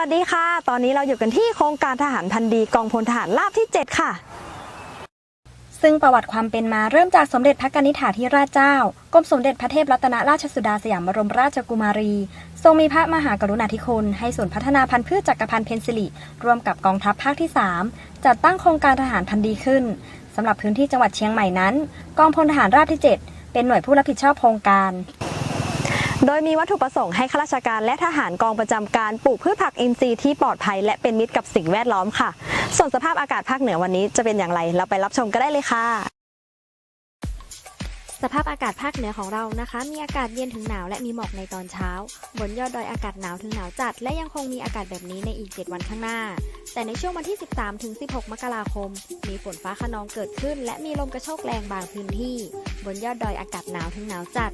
วัสดีค่ะ ตอนนี้เราอยู่กันที่โครงการทหารพันดีกองพลทหารราบที่ 7 ค่ะ ซึ่งประวัติความเป็นมาเริ่มจากสมเด็จพระกนิษฐาธิราชเจ้ากรมสมเด็จพระเทพรัตนราชสุดาสยามบรมราชกุมารี ทรงมีพระมหากรุณาธิคุณ ให้ศูนพัฒนาพันธุ์พืชจักรพันธ์เพนซิลิร่วมกับกองทัพภาคที่ 3 จัดตั้งโครงการทหารพันธุ์ดีขึ้นสำหรับพื้นที่จังหวัดเชียงใหม่นั้น กองพลทหารราบที่ 7 เป็นหน่วยผู้รับผิดชอบโครงการ โดยมีวัตถุประสงค์ให้ข้าราชการและทหารกองประจำการปลูกพืชผักอินทรีย์ที่ปลอดภัยและเป็นมิตรกับสิ่งแวดล้อมค่ะ ส่วนสภาพอากาศภาคเหนือวันนี้จะเป็นอย่างไร เราไปรับชมกันได้เลยค่ะ สภาพอากาศภาคเหนือของเรานะคะ มีอากาศเย็นถึงหนาวและมีหมอกในตอนเช้า บนยอดดอยอากาศหนาวถึงหนาวจัด และยังคงมีอากาศแบบนี้ในอีก 7 วันข้างหน้า แต่ในช่วงวันที่ 13 ถึง 16 มกราคม มีฝนฟ้าคะนองเกิดขึ้น และมีลมกระโชกแรงบางพื้นที่ บนยอดดอยอากาศหนาวถึงหนาวจัด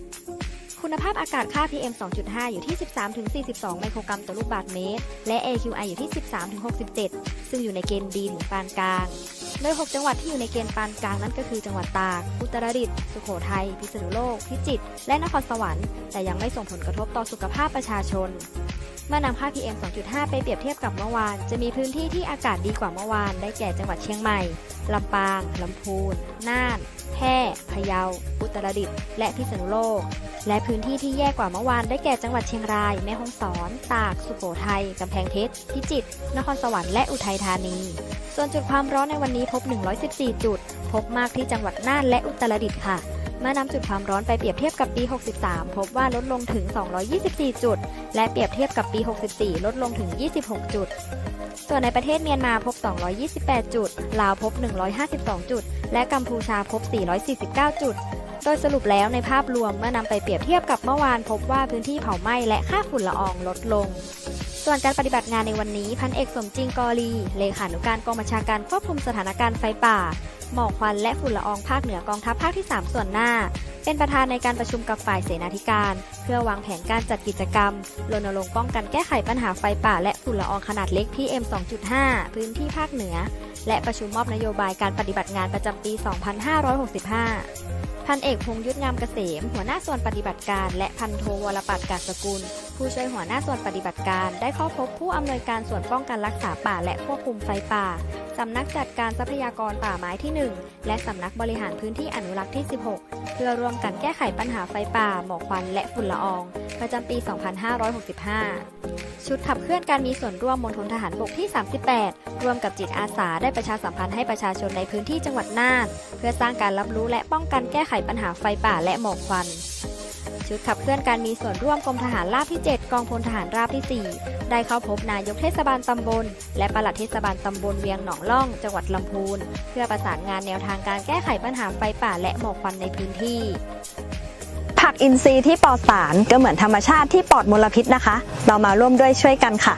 คุณภาพอากาศค่า PM 2.5 อยู่ที่ 13ถึง42 ไมโครกรัมต่อลูกบาศก์เมตร และ AQI อยู่ที่ 13ถึง67 ซึ่งอยู่ในเกณฑ์ดีถึงปานกลาง โดย 6 จังหวัดที่อยู่ในเกณฑ์ปานกลางนั่นก็คือ จังหวัดตาก อุตรดิตถ์ สุโขทัย พิษณุโลก พิจิตร และนครสวรรค์ แต่ยังไม่ส่งผลกระทบต่อสุขภาพประชาชนเมื่อนำค่า PM 2.5 ไปเปรียบเทียบกับเมื่อวาน จะมีพื้นที่ที่อากาศดีกว่าเมื่อวาน ได้แก่จังหวัดเชียงใหม่ ลำปาง ลำพูน น่าน แพร่ พะเยา อุตรดิตถ์ และพิษณุโลก และพื้นที่ที่แย่กว่าเมื่อวานได้แก่จังหวัดเชียงราย แม่ฮ่องสอน ตาก สุโขทัย กำแพงเพชร พิจิตร นครสวรรค์ และอุทัยธานี ส่วนจุดความร้อนในวันนี้พบ 114 จุด พบมากที่จังหวัดน่านและอุตรดิตถ์ค่ะเมื่อนำจุดความร้อนไปเปรียบเทียบกับปี 63 พบว่าลดลงถึง 224 จุด และเปรียบเทียบกับปี 64 ลดลงถึง 26 จุด ส่วนในประเทศเมียนมาพบ 228 จุด ลาวพบ 152 จุด และกัมพูชาพบ 449 จุด โดยสรุปแล้วในภาพรวมเมื่อนำไปเปรียบเทียบกับเมื่อวานพบว่าพื้นที่เผาไหม้และค่าฝุ่นละอองลดลง ส่วนการปฏิบัติงานในวันนี้พันเอกสมจริงกอลีเลขานุการกองบัญชาการควบคุมสถานการณ์ไฟป่า หมอกควันและฝุ่นละอองภาคเหนือกองทัพภาคที่ 3 ส่วนหน้า เป็นประธานในการประชุมกับฝ่ายเสนาธิการ เพื่อวางแผนการจัดกิจกรรมรณรงค์ป้องกันแก้ไขปัญหาไฟป่า และฝุ่นละอองขนาดเล็ก PM 2.5 พื้นที่ภาคเหนือ และประชุมมอบนโยบายการปฏิบัติงานประจำปี 2565 พันเอกพงษ์ยุทธงามเกษม หัวหน้าส่วนปฏิบัติการ และพันโทวรปัตรกาศสกุล ผู้ช่วยหัวหน้าส่วนปฏิบัติการได้เข้าพบผู้อำนวยการส่วนป้องกันรักษาป่าและควบคุมไฟป่า สำนักจัดการทรัพยากรป่าไม้ที่ 1 และสำนักบริหารพื้นที่อนุรักษ์ที่ 16 เพื่อร่วมกันแก้ไขปัญหาไฟป่า หมอกควันและฝุ่นละออง ประจำปี 2565 ชุดขับเคลื่อนการมีส่วนร่วมมณฑลทหารบกที่ 38 ร่วมกับจิตอาสาได้ประชาสัมพันธ์ให้ประชาชนในพื้นที่จังหวัดน่าน เพื่อสร้างการรับรู้และป้องกันแก้ไขปัญหาไฟป่าและหมอกควัน ชุดขับเคลื่อนการมีส่วนร่วมกรมทหารราบที่ 7 กองพลทหารราบที่ 4 ได้เข้าพบนายกเทศบาลตำบล และปลัดเทศบาลตำบลเวียงหนองล่อง จังหวัดลำพูน เพื่อประสานงานแนวทางการแก้ไขปัญหาไฟป่าและหมอกควันในพื้นที่ ผักอินทรีย์ที่ปลอดสารก็เหมือนธรรมชาติที่ปลอดมลพิษนะคะ เรามาร่วมด้วยช่วยกันค่ะ